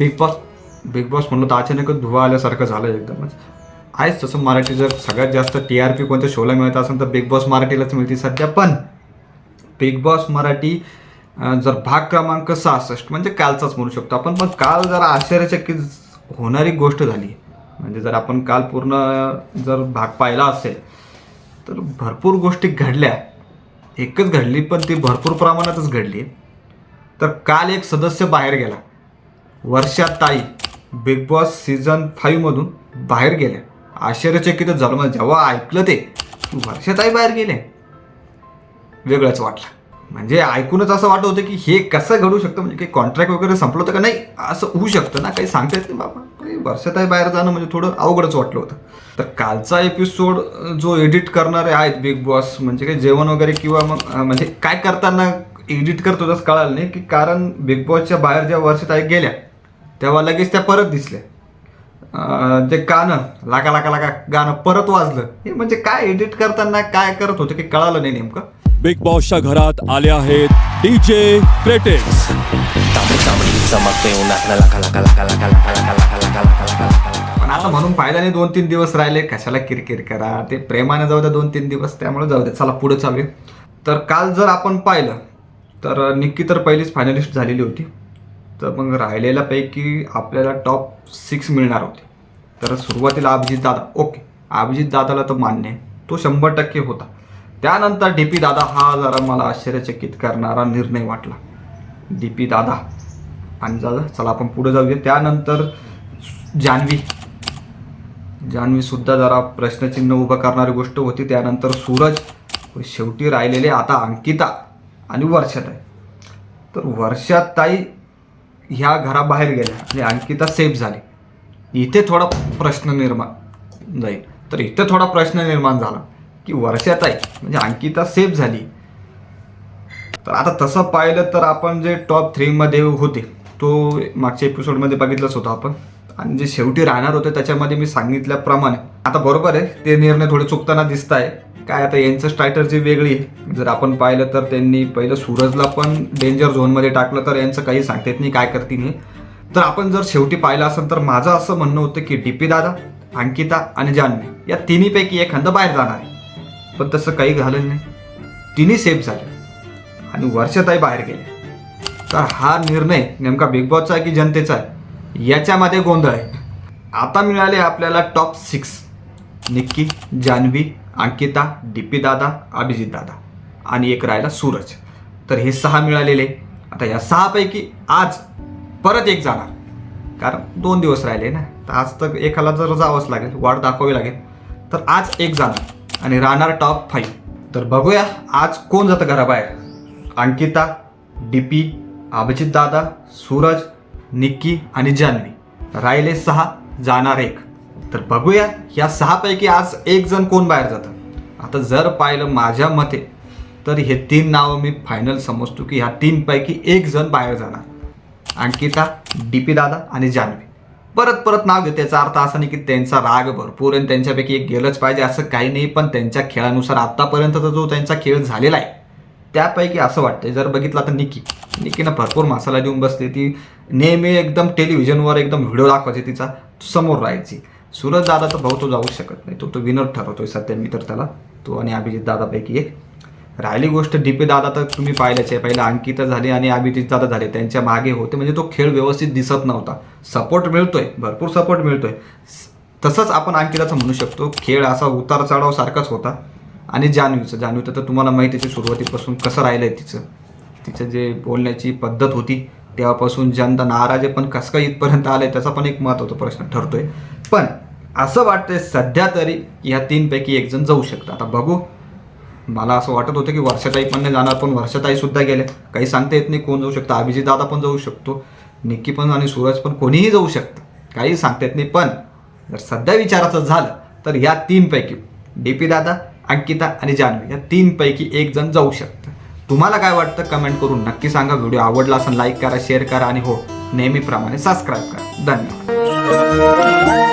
Big boss big boss म्हणलं तर अचानकच धुवा आल्यासारखं झालं एकदमच. आहेच तसं मराठी जर सगळ्यात जास्त टी आर पी कोणत्या शोला मिळत असेल तर बिग बॉस मराठीलाच मिळते सध्या पण बिग बॉस मराठी जर भाग क्रमांक सहासष्ट म्हणजे कालचाच म्हणू शकतो आपण पण काल जरा आश्चर्यचकित होणारी गोष्ट झाली. म्हणजे जर आपण काल पूर्ण जर भाग पाहिला असेल तर भरपूर गोष्टी घडल्या. एकच घडली पण ती भरपूर प्रमाणातच घडली. तर काल एक सदस्य बाहेर गेला. वर्षा ताई बिग बॉस सीझन फाईव्हमधून बाहेर गेल्या. आश्चर्यचकित झालं म्हणजे जेव्हा ऐकलं ते की वर्षाताई बाहेर गेले वेगळंच वाटलं. म्हणजे ऐकूनच असं वाटत होतं की हे कसं घडू शकतं? म्हणजे काही कॉन्ट्रॅक्ट वगैरे संपलं होतं का नाही? असं होऊ शकतं ना? काही सांगता येत नाही बाबा. वर्षाताई बाहेर जाणं म्हणजे थोडं अवघडच वाटलं होतं. तर कालचा एपिसोड जो एडिट करणारे आहेत बिग बॉस म्हणजे काही जेवण वगैरे किंवा मग म्हणजे काय करताना एडिट करतो तसं कळालं नाही की कारण बिग बॉसच्या बाहेर ज्या वर्षाताई गेल्या तेव्हा लगेच त्या परत दिसल्या. ते गाणं लाका लाका लाका गाणं परत वाजलं. हे म्हणजे काय एडिट करताना काय करत होते की कळालं नाही नेमकं. बिग बॉसच्या घरात आले आहेत डीजे क्रेटेक्स पण आता म्हणून फायदा नाही दोन तीन दिवस राहिले. कशाला किरकिर करा? ते प्रेमाने जाऊ द्या दोन तीन दिवस त्यामुळे जाऊ द्या. चला पुढे चालू तर काल जर आपण पाहिलं तर निक्की तर पहिलीच फायनलिस्ट झालेली होती. तर मग राहिलेल्यापैकी आपल्याला टॉप सिक्स मिळणार होते. तर सुरुवातीला अभिजित दादा ओके अभिजित दादाला तर मान्य आहे. तो शंभर टक्के होता. त्यानंतर डी पी दादा हा जरा मला आश्चर्यचकित करणारा निर्णय वाटला. डी पी दादा आणि दादा चला आपण पुढे जाऊया. त्यानंतर जान्हवी. जान्हवीसुद्धा जरा प्रश्नचिन्ह उभं करणारी गोष्ट होती. त्यानंतर सूरज. शेवटी राहिलेले आता अंकिता आणि वर्षाताई. तर वर्षाताई ह्या घराबाहेर गेल्या आणि अंकिता सेफ झाली. इथे थोडा प्रश्न निर्माण जाईल. तर इथे थोडा प्रश्न निर्माण झाला की वर्षाताई म्हणजे अंकिता सेफ झाली. तर आता तसं पाहिलं तर आपण जे टॉप थ्रीमध्ये होते तो मागच्या एपिसोडमध्ये बघितलंच होतं आपण. आणि जे शेवटी राहणार होते त्याच्यामध्ये मी सांगितल्याप्रमाणे. आता बरोबर आहे ते निर्णय थोडे चुकताना दिसत आहे काय आता यांचं स्ट्रॅटर्जी वेगळी जर आपण पाहिलं तर त्यांनी पहिलं सूरजला पण डेंजर झोनमध्ये टाकलं तर यांचं काही सांगता येत नाही काय करतील नाही तर आपण जर शेवटी पाहिलं असेल तर माझं असं म्हणणं होतं की डी पी दादा अंकिता आणि जान्हवी या तिन्हीपैकी एखादं बाहेर जाणार आहे. पण तसं काही झालं नाही. तिन्ही सेफ झाले. आणि वर्षताही बाहेर गेले. तर हा निर्णय नेमका बिग बॉसचा आहे की जनतेचा आहे? याच्यामध्ये गोंधळ आहे. आता मिळाले आपल्याला top six Nikki Janhavi Ankita DP दादा अभिजित दादा आणि एक राहिला सूरज. तर हे सहा मिळालेले. आता या सहापैकी आज परत एक जाणार. कारण दोन दिवस राहिले ना. तर आज तर एकाला जर जावंच लागेल वाट दाखवावी लागेल. तर आज एक जाणार आणि राहणार टॉप फाईव्ह तर बघूया आज कोण जातं घराबाहेर. अंकिता डीपी अभिजित दादा सूरज निक्की आणि जान्हवी राहिले सहा जाणार एक. तर बघूया या सहापैकी आज एक जण कोण बाहेर जातं. आता जर पाहिलं माझ्या मते तर हे तीन नावं मी फायनल समजतो की ह्या तीनपैकी एक जण बाहेर जाणार. अंकिता डीपी दादा आणि जान्हवी. परत परत नाव घेते त्याचा अर्थ असा नाही की त्यांचा राग भरपूर आणि त्यांच्यापैकी एक गेलंच पाहिजे असं काही नाही पण त्यांच्या खेळानुसार आत्तापर्यंतचा जो त्यांचा खेळ झालेला आहे त्यापैकी असं वाटतं जर बघितलं तर निकी निकीनं भरपूर मसाला देऊन बसली ती नेहमी एकदम टेलिव्हिजनवर एकदम व्हिडिओ दाखवायची तिचा समोर राहायची. सूरज दादा तर भाऊ तो जाऊ शकत नाही. तो तो विनर ठरवतोय सध्या मी तर त्याला. तो आणि अभिजित दादापैकी एक. राहिली गोष्ट डीपी दादा तर तुम्ही पाहिल्याच आहे. पहिला अंकिता झाली आणि अभिजित दादा झाले. त्यांच्या मागे होते. म्हणजे तो खेळ व्यवस्थित दिसत नव्हता. सपोर्ट मिळतोय. भरपूर सपोर्ट मिळतोय. तसंच आपण अंकिताचं म्हणू शकतो. खेळ असा उतार चढाव सारखाच होता. आणि जान्हवीचं. जान्हवीचं तर तुम्हाला माहितीच सुरुवातीपासून कसं राहिलं आहे तिचं. तिचं जे बोलण्याची पद्धत होती तेव्हापासून जनता नाराज आहे. पण कसं काय इथपर्यंत आलं आहे त्याचा पण एक महत्त्वाचा प्रश्न ठरतोय. पण असं वाटतंय सध्या तरी ह्या तीनपैकी एक जण जाऊ शकतं आता बघू. मला असं वाटत होतं की वर्षाताई पण नाही जाणार पण वर्षाताईसुद्धा गेले काही सांगता येत नाही कोण जाऊ शकतं. अभिजित दादा पण जाऊ शकतो. निक्की पण आणि सूरज पण कोणीही जाऊ शकतं. काही सांगता येत नाही पण जर सध्या विचाराचं झालं तर या तीनपैकी डी पी दादा अंकिता आणि जान्हवी या तीनपैकी एक जण जाऊ शकतं. तुम्हाला काय वाटतं? कमेंट करून नक्की सांगा. व्हिडिओ आवडला असेल लाईक करा शेअर करा आणि हो नेहमीप्रमाणे सबस्क्राईब करा. धन्यवाद.